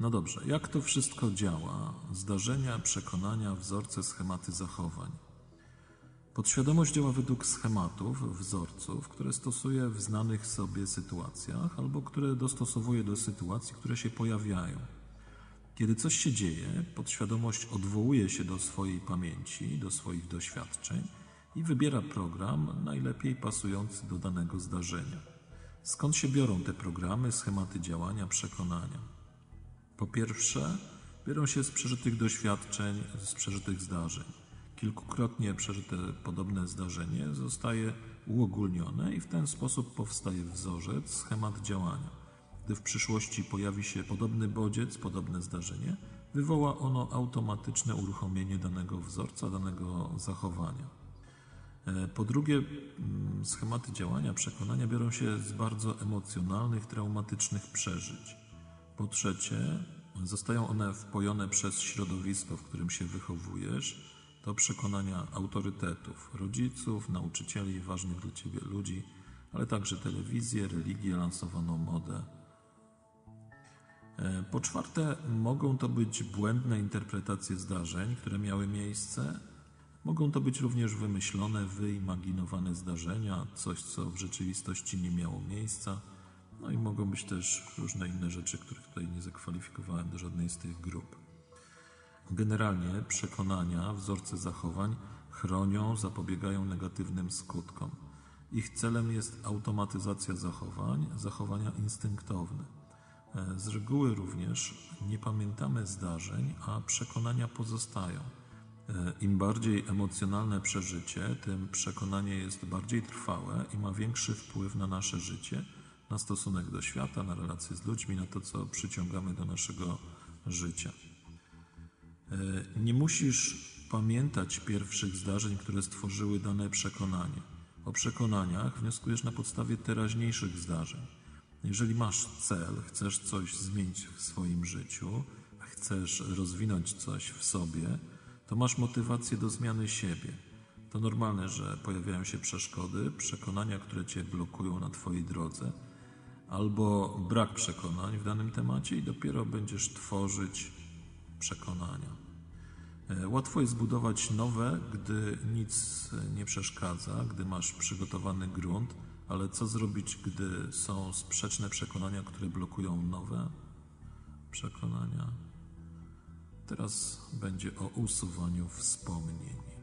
No dobrze, jak to wszystko działa? Zdarzenia, przekonania, wzorce, schematy zachowań. Podświadomość działa według schematów, wzorców, które stosuje w znanych sobie sytuacjach albo które dostosowuje do sytuacji, które się pojawiają. Kiedy coś się dzieje, podświadomość odwołuje się do swojej pamięci, do swoich doświadczeń i wybiera program najlepiej pasujący do danego zdarzenia. Skąd się biorą te programy, schematy działania, przekonania? Po pierwsze, biorą się z przeżytych doświadczeń, z przeżytych zdarzeń. Kilkukrotnie przeżyte podobne zdarzenie zostaje uogólnione i w ten sposób powstaje wzorzec, schemat działania. Gdy w przyszłości pojawi się podobny bodziec, podobne zdarzenie, wywoła ono automatyczne uruchomienie danego wzorca, danego zachowania. E, po drugie, mm, schematy działania, przekonania biorą się z bardzo emocjonalnych, traumatycznych przeżyć. Po trzecie, zostają one wpojone przez środowisko, w którym się wychowujesz, do przekonania autorytetów, rodziców, nauczycieli, ważnych dla ciebie ludzi, ale także telewizję, religię, lansowaną modę. E, po czwarte, mogą to być błędne interpretacje zdarzeń, które miały miejsce. Mogą to być również wymyślone, wyimaginowane zdarzenia, coś co w rzeczywistości nie miało miejsca. No i mogą być też różne inne rzeczy, których tutaj nie zakwalifikowałem do żadnej z tych grup. Generalnie przekonania, wzorce zachowań chronią, zapobiegają negatywnym skutkom. Ich celem jest automatyzacja zachowań, zachowania instynktowne. E, z reguły również nie pamiętamy zdarzeń, a przekonania pozostają. E, Im bardziej emocjonalne przeżycie, tym przekonanie jest bardziej trwałe i ma większy wpływ na nasze życie, na stosunek do świata, na relacje z ludźmi, na to, co przyciągamy do naszego życia. E, nie musisz pamiętać pierwszych zdarzeń, które stworzyły dane przekonanie. O przekonaniach wnioskujesz na podstawie teraźniejszych zdarzeń. Jeżeli masz cel, chcesz coś zmienić w swoim życiu, chcesz rozwinąć coś w sobie, to masz motywację do zmiany siebie. To normalne, że pojawiają się przeszkody, przekonania, które cię blokują na Twojej drodze, albo brak przekonań w danym temacie, i dopiero będziesz tworzyć przekonania. E, łatwo jest zbudować nowe, gdy nic nie przeszkadza, gdy masz przygotowany grunt, ale co zrobić, gdy są sprzeczne przekonania, które blokują nowe przekonania? Teraz będzie o usuwaniu wspomnień.